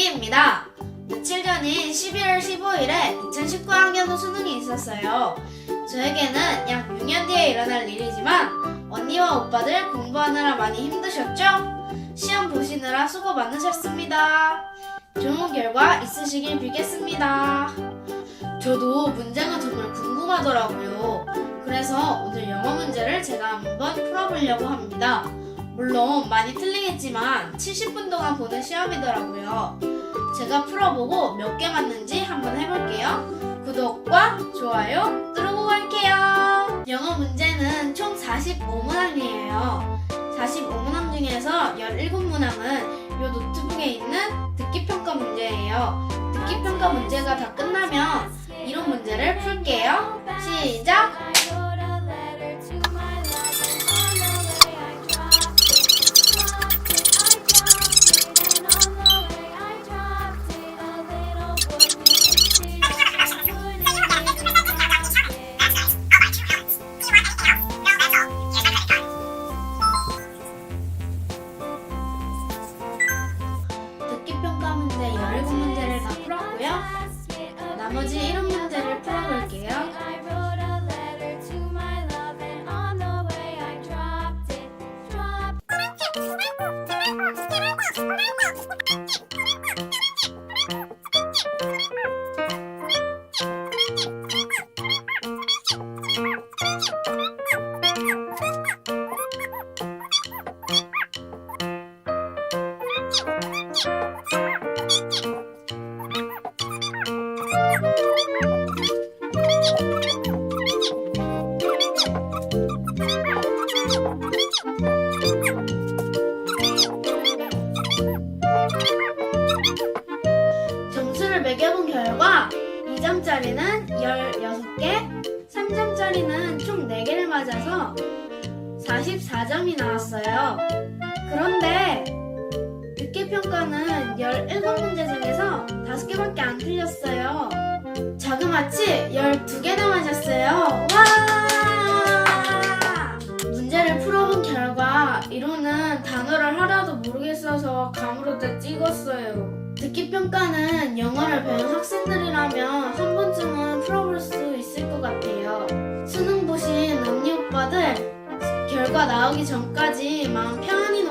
있습니다. 며칠 전인 11월 15일에 2019학년도 수능이 있었어요. 저에게는 약 6년 뒤에 일어날 일이지만 언니와 오빠들 공부하느라 많이 힘드셨죠? 시험 보시느라 수고 많으셨습니다. 좋은 결과 있으시길 빌겠습니다. 저도 문제가 정말 궁금하더라고요. 그래서 오늘 영어 문제를 제가 한번 풀어보려고 합니다. 물론 많이 틀리겠지만 70분 동안 보는 시험이더라고요. 제가 풀어보고 몇 개 맞는지 한번 해볼게요. 구독과 좋아요 누르고 갈게요. 영어 문제는 총 45문항이에요. 45문항 중에서 17문항은 이 노트북에 있는 듣기평가 문제예요. 듣기평가 문제가 다 끝나면 이론 문제를 풀게요. 시작! 나머지 점수를 매겨본 결과 2점짜리는 16개, 3점짜리는 총 4개를 맞아서 44점이 나왔어요. 그런데 자그마치 12개나 맞았어요. 와! 문제를 풀어본 결과 이론은 단어를 하나도 모르겠어서 감으로 다 찍었어요. 듣기 평가는 영어를 배운 학생들이라면 한 번쯤은 풀어볼 수 있을 것 같아요. 수능 보신 언니 오빠들 결과 나오기 전까지 마음 편안히